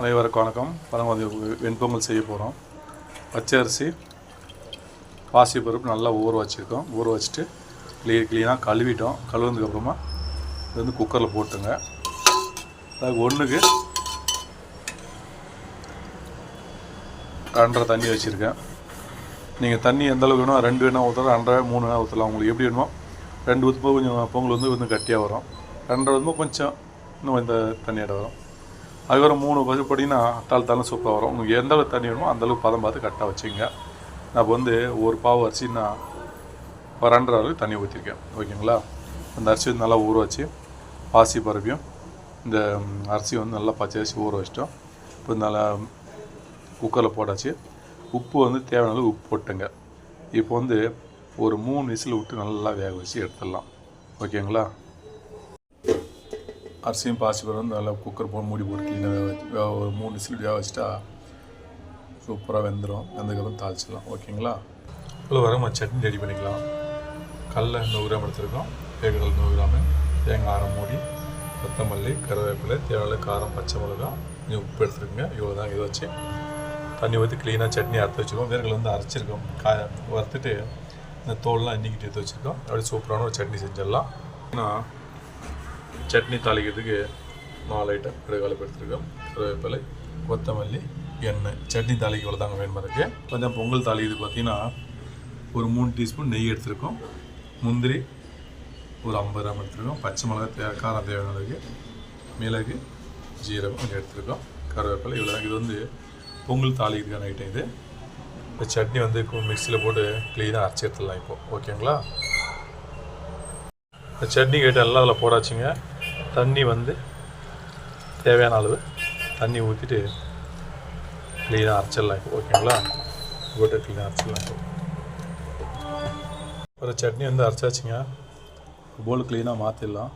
அனைவருக்கும் வணக்கம். பழங்குழந்தை வெண்பொங்கல் செய்ய போகிறோம் பச்சரிசி பாசிப்பருப்பு நல்லா ஊற வச்சுருக்கோம். ஊற வச்சுட்டு க்ளீன் க்ளீனாக கழுவிட்டோம். கழுவுனதுக்கப்புறமா இது வந்து குக்கரில் போட்டுங்க. அதுக்கு ஒன்றுக்கு ரெண்டரை தண்ணி வச்சுருக்கேன். நீங்கள் தண்ணி எந்த அளவுக்கு வேணும் ரெண்டு வேணா ஊற்றலாம் ரெண்டரை மூணு வேணா ஊற்றலாம் உங்களுக்கு எப்படி வேணுமோ ரெண்டு ஊற்றுப்போ கொஞ்சம் பொங்கல் வந்து கொஞ்சம் கட்டியாக வரும். ரெண்டரை வந்து கொஞ்சம் இன்னும் இந்த தண்ணியோட வரும். அதுக்கப்புறம் மூணு பது போட்டிங்கன்னா தாள் தாளும் சூப்பராக வரும். உங்களுக்கு எந்த அளவுக்கு தண்ணி வேணுமோ அந்தளவுக்கு பதம் பார்த்து கரெக்டாக வச்சுங்க. நான் இப்போ வந்து ஒரு பாவு அரிசின்னா நான் ரெண்டரை அளவுக்கு தண்ணி ஊற்றிருக்கேன் ஓகேங்களா? அந்த அரிசி வந்து நல்லா ஊற வச்சு பாசி பரப்பியும் இந்த அரிசி வந்து நல்லா பச்சை அரிசி ஊற வச்சிட்டோம். இப்போ நல்லா குக்கரில் போட்டாச்சு. உப்பு வந்து தேவையான அளவு உப்பு போட்டுங்க. இப்போ வந்து ஒரு மூணு விசில் விட்டு நல்லா வேக வச்சு எடுத்துடலாம். ஓகேங்களா? அரிசியும் பாசி வந்து நல்லா குக்கர் போட்டு மூடி போட்டு க்ளீனாக வேக வச்சு ஒரு மூணு விசில் வேக வச்சுட்டா சூப்பராக வெந்துடும் வெந்ததுக்கப்புறம் தாளிச்சிடலாம். ஓகேங்களா? இவ்வளோ வர நம்ம சட்னி ரெடி பண்ணிக்கலாம். கடல நூறு கிராம் எடுத்துருக்கோம். வேகடல் நூறு கிராமு. தேங்காய் அரை மூடி கொத்தமல்லி கருவேப்பிலை தேவையான காரம் பச்சை மிளகா கொஞ்சம் உப்பு எடுத்துருக்குங்க இவ்வளோ தான் இதை வச்சு தண்ணி ஊற்றி க்ளீனாக சட்னி அறுத்து வச்சுருக்கோம். வேர்கள் வந்து அரைச்சிருக்கோம். காய வறுத்துட்டு இந்த தோல்லாம் இன்னிக்கிட்டு எடுத்து வச்சுருக்கோம். அப்படியே சூப்பரான ஒரு சட்னி செஞ்சிடலாம். ஏன்னா சட்னி தாளிக்கிறதுக்கு நாலு ஐட்டம் கடுகாலப்பு எடுத்துருக்கோம். கருவேப்பிலை கொத்தமல்லி எண்ணெய். சட்னி தாளிக்கு இவ்வளோ தாங்க வேணுமா இருக்குது கொஞ்சம் பொங்கல் தாளிக்கு பார்த்தீங்கன்னா ஒரு மூணு டீஸ்பூன் நெய் எடுத்துருக்கோம். முந்திரி ஒரு ஐம்பது கிராம் எடுத்துருக்கோம். பச்சை மிளகா தே காரம் தேவையான அளவுக்கு. மிளகு ஜீரகம் கொஞ்சம் எடுத்துருக்கோம். கருவேப்பிலை இவ்வளோ இது வந்து பொங்கல் தாளிக்கிறதுக்கான ஐட்டம் இது. இந்த சட்னி வந்து மிக்சியில் போட்டு க்ளீனாக அரைச்சி எடுத்துடலாம் இப்போது ஓகேங்களா இந்த சட்னி கேட்டால் எல்லாம் அதில் போடாச்சுங்க. தண்ணி வந்து தேவையான அளவு தண்ணி ஊற்றிட்டு க்ளீனாக அரைச்சிடலாம் இப்போ ஓகேங்களா? போட்டு க்ளீனாக அரைச்சிடலாம் இப்போ. ஒரு சட்னி வந்து அரைச்சாச்சுங்க. போல் க்ளீனாக மாற்றிடலாம்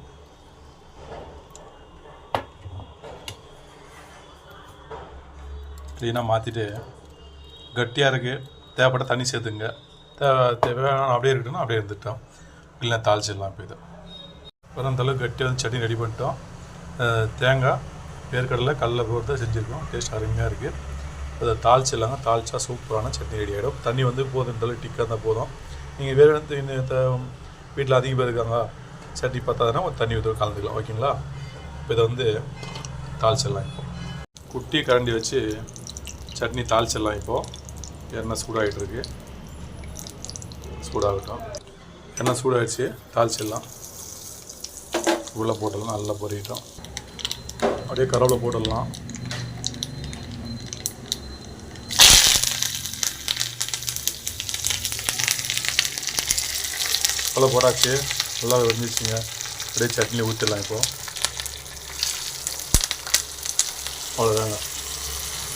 க்ளீனாக மாற்றிட்டு கட்டியாக இருக்குது தேவைப்பட்ட தண்ணி சேர்த்துங்க. தேவை தேவையான அப்படியே இருக்கட்டும் அப்படியே இருந்துட்டோம். இல்லை தாளிச்சிடலாம் இப்போ இதை. அப்புறம் அந்த அளவுக்கு கட்டியாக வந்து சட்னி ரெடி பண்ணிட்டோம். தேங்காய் வேர்க்கடலை கடலை போட்டு செஞ்சுருக்கோம். டேஸ்ட் அருமையாக இருக்குது அதை தாளிச்சிடலாங்க. தாளிச்சா சூப்பரான சட்னி ரெடி ஆகிடும் தண்ணி வந்து போதும். இந்த டிக்காக இருந்தால் போதும். நீங்கள் வேறு வீட்டில் அதிகம் பேர் இருக்காங்க. சட்னி பத்தாதுன்னா ஒரு தண்ணி ஊற்றி கலந்துக்கலாம். ஓகேங்களா இப்போ இதை வந்து தாளிச்சிடலாம் இப்போ. குட்டி கரண்டி வச்சு சட்னி தாளிச்சிடலாம் இப்போது எண்ணெய் சூடாகிட்டு இருக்கு. சூடாகட்டும். எண்ணெய் சூடாகிடுச்சு தாளிச்சிடலாம். உள்ளே போட்டுடலாம் நல்லா பொறிட்டோம் அப்படியே கருவேப்பிலை போட்டுடலாம். கருவேப்பிலை போட்டாச்சு. நல்லா வெந்துச்சுங்க அப்படியே சட்னி ஊற்றிடலாம் இப்போது அவ்வளோதாங்க.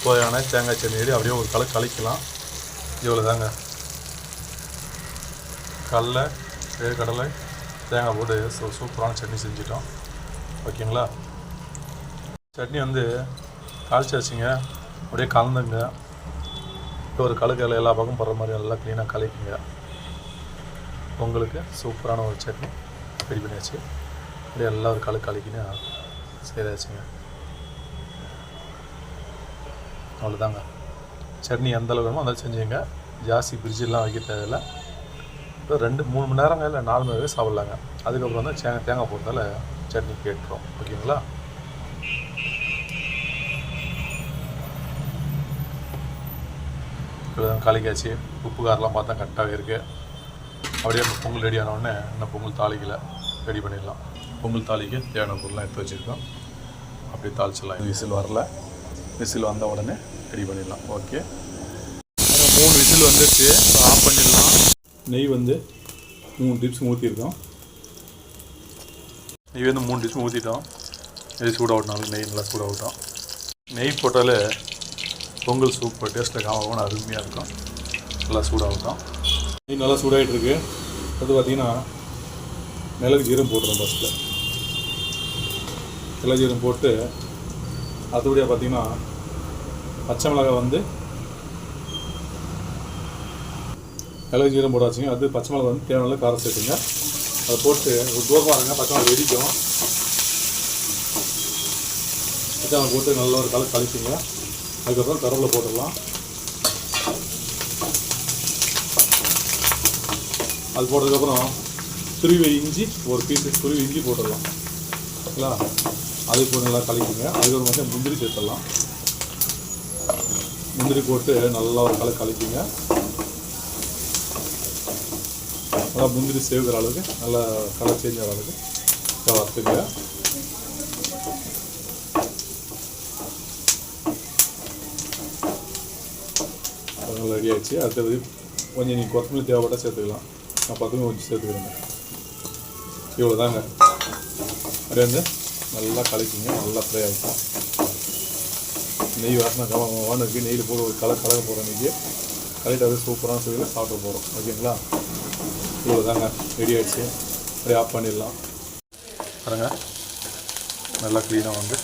போதையான தேங்காய் சட்னி ரெடி. அப்படியே ஒரு கலை கலக்கலாம். இவ்வளோதாங்க. கடலை வேர்க்கடலை தேங்காய் போட்டு சூ சூப்பரான சட்னி செஞ்சிட்டோம். ஓகேங்களா? சட்னி வந்து காய்ச்சாச்சுங்க வச்சுங்க அப்படியே கலந்துங்க. ஒரு கலக்கல எல்லா பக்கம் போடுற மாதிரி நல்லா க்ளீனாக கலக்கிங்க. உங்களுக்கு சூப்பரான ஒரு சட்னி ரெடி பண்ணியாச்சு. அப்படியே எல்லாம் ஒரு கழுக்கு கலக்கின்னு செய்தாச்சுங்க. அவ்வளோதாங்க சட்னி எந்த அளவு வேணுமோ அந்த அளவு செஞ்சுங்க ஜாஸ்தி பிரிட்ஜெலாம் வைக்க தேவையில்லை. ரெண்டு மூணு மணி நேரம் இல்லை நாலு மணி நேரம் சாப்பிட்லாங்க. அதுக்கப்புறம் தான் தேங்காய் தேங்காய் போடுறதால சட்னி கேட்டுரும். ஓகேங்களா? இப்போதான் காலிக்காச்சு. உப்பு காரெலாம் பார்த்தா கரெக்டாகவே இருக்குது அப்படியே அந்த பொங்கல் ரெடி ஆனவுடனே இன்னும் பொங்கல் தாளிக்கல. ரெடி பண்ணிடலாம். பொங்கல் தாளிக்கு தேவையான பொருள்லாம் எடுத்து வச்சுருக்கோம். அப்படியே தாளிச்சிடலாம். விசில் வரல. விசில் வந்த உடனே ரெடி பண்ணிடலாம். ஓகே மூணு விசில் வந்துருச்சு. ஆஃப் பண்ணிடலாம். நெய் வந்து மூணு டிப்ஸ் ஊற்றிருக்கோம் நெய் வந்து மூணு டிப்ஸ் ஊற்றிட்டோம் நெய் சூடாகட்டும் நெய் நல்லா சூடாகட்டும் நெய் போட்டாலே பொங்கல் சூப்பர் டேஸ்ட்டில் காமகம் அருமையாக இருக்கும். நல்லா சூடாகட்டும் நெய் நல்லா சூடாகிட்டு இருக்கு அது பார்த்தீங்கன்னா மிளகு ஜீரம் போட்டுரும் ஃபஸ்ட்டில் மிளகு ஜீரம் போட்டு அதுபடியாக பார்த்தீங்கன்னா பச்சை மிளகாய் வந்து மிளகு ஜீரம் போட வச்சுங்க அது பச்சை மிளகாய் வந்து தேவையான காரம் சேர்த்துங்க. அதை போட்டு ஒரு தூரமாக இருங்க பச்சை மிளகாய் வெடிக்கும். பச்சை போட்டு நல்லா ஒரு கலக்கு கழிச்சிங்க அதுக்கப்புறம் கருவேப்பிலை போட்டுடலாம் அது போட்டதுக்கப்புறம் துருவி இஞ்சி ஒரு பீஸு துருவி இஞ்சி போட்டுடலாம். ஓகேங்களா அது போட்டு நல்லா கலக்கிங்க. அதுக்கப்புறம் வந்து முந்திரி சேர்த்துடலாம். முந்திரி போட்டு நல்லா ஒரு கலக்கு கலக்கிங்க. நல்லா முந்திரி சேர்க்குற அளவுக்கு நல்லா கலர் சேஞ்ச் ஆகிற அளவுக்கு. இதை வறுத்துங்க நல்லா ரெடி ஆயிடுச்சு. அடுத்தது கொஞ்சம் நீங்கள் கொத்தமல்லி தேவைப்பட்டால் சேர்த்துக்கலாம். நான் பத்துமே கொஞ்சம் சேர்த்துக்கிறேங்க. இவ்வளோ தாங்க அப்படியே வந்து நல்லா கலக்கிங்க. நல்லா ஃப்ரை ஆகிக்கும் நெய் வாசனை வான நெய்யில் போட்டு ஒரு கலர் கலக்க போகிற இன்றைக்கி கலக்கிட்டு அது சூப்பரான சொல்லி சாப்பிட போகிறோம் ஓகேங்களா? இவ்வளோ தாங்க ரெடி ஆயிடுச்சு. அப்படியே ஆஃப் பண்ணிடலாம். பாருங்க. நல்லா க்ளீனாக வந்து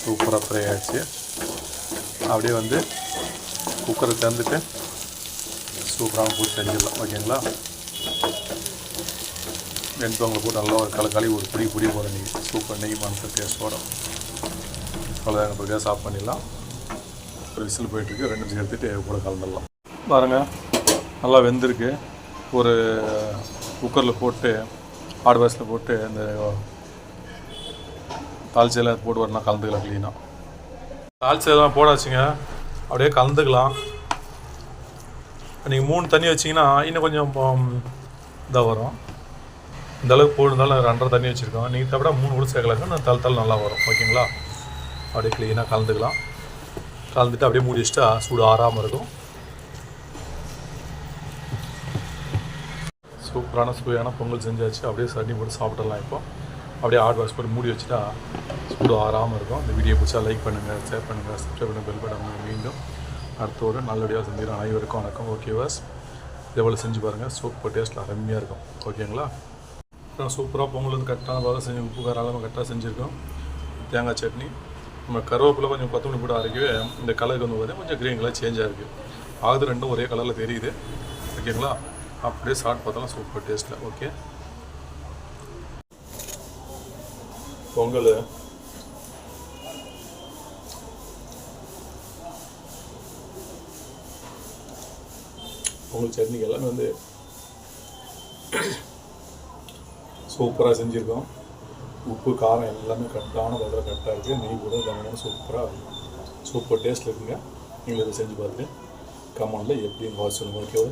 சூப்பராக ஃப்ரை ஆகிடுச்சு அப்படியே வந்து குக்கரை திறந்துட்டு சூப்பரான போட்டு செஞ்சிடலாம் ஓகேங்களா வெண்பொங்கலை போட்டு நல்லா ஒரு களை களி ஒரு பிடி பிடி போகிற நெய் சூப்பர் நெய் மனசு டேஸ்ட்டோட அவ்வளோதான் இப்போ கேஸ் ஆஃப் பண்ணிடலாம். ஒரு விசில் போயிட்டுருக்கு ரெண்டு நிமிஷம் எடுத்துகிட்டு கூட கலந்துடலாம். பாருங்கள் நல்லா வெந்திருக்கு. ஒரு குக்கரில் போட்டு ஹார்ட் வாஷில் போட்டு இந்த தாளிச்செல்லாம் போட்டு வரலாம் கலந்துக்கலாம் க்ளீனாக தாளிச்செல்லாம் போடாச்சுங்க. அப்படியே கலந்துக்கலாம். நீங்கள் மூணு தண்ணி வச்சிங்கன்னா இன்னும் கொஞ்சம் இதாக வரும். இந்தளவுக்கு போடுறதால ரெண்டரை தண்ணி வச்சுருக்கோம். நீங்கள் தவிர மூணு கூட சேர்க்கலாங்க நான் தள் தள் நல்லா வரும். ஓகேங்களா? அப்படியே க்ளீனாக கலந்துக்கலாம். கலந்துட்டு அப்படியே மூடி வச்சுட்டா சூடு ஆறாமல் இருக்கும். சூப்பரான சுவையான பொங்கல் செஞ்சாச்சு. அப்படியே சட்னி போட்டு சாப்பிடலாம் இப்போ. அப்படியே ஹார்ட் வாஷ் போட்டு மூடி வச்சுட்டா சூடு ஆறாமல் இருக்கும். இந்த வீடியோ பிடிச்சா லைக் பண்ணுங்கள் ஷேர் பண்ணுங்கள் சப்ஸ்கிரைப் பண்ணுங்கள் பெல் பட்டன் மீண்டும் அடுத்த ஒரு நல்லபடியாக செஞ்சுக்கிறோம் அனைவருக்கும் வணக்கம். ஓகே வாஸ் செஞ்சு பாருங்கள் சூப்பர் டேஸ்ட்டில் அருமையாக இருக்கும். ஓகேங்களா அப்புறம் சூப்பராக பொங்கல் வந்து கரெக்டான பாகம் செஞ்சு உப்பு காரம் அளவு கரெக்டாக செஞ்சுருக்கோம். தேங்காய் சட்னி. நம்ம கருவேப்பிலை கொஞ்சம் கொத்தமல்லி போட்டு அரைக்கவே இந்த கலருக்கு வந்து பார்த்தீங்கன்னா கொஞ்சம் க்ரீன் கலர் சேஞ்சாக இருக்குது ஆகுது ரெண்டும் ஒரே கலரில் தெரியுது. ஓகேங்களா அப்படியே சாப்பிட்டு பார்த்தாலும் சூப்பர் டேஸ்ட்டில் ஓகே பொங்கல். பொங்கல் சட்னிக்கு எல்லாமே வந்து சூப்பராக செஞ்சுருக்கோம். உப்பு காரம் எல்லாமே கரெக்டான பதில் கரெக்டாக இருக்குது நெய் கூட எல்லாமே சூப்பராக சூப்பர் டேஸ்ட்டில் இருக்குங்க. நீங்கள் இதை செஞ்சு பார்த்துட்டு கமெண்டில் எப்படின்னு வாசிக்கணும் சொல்லுங்கள் ஓகேவா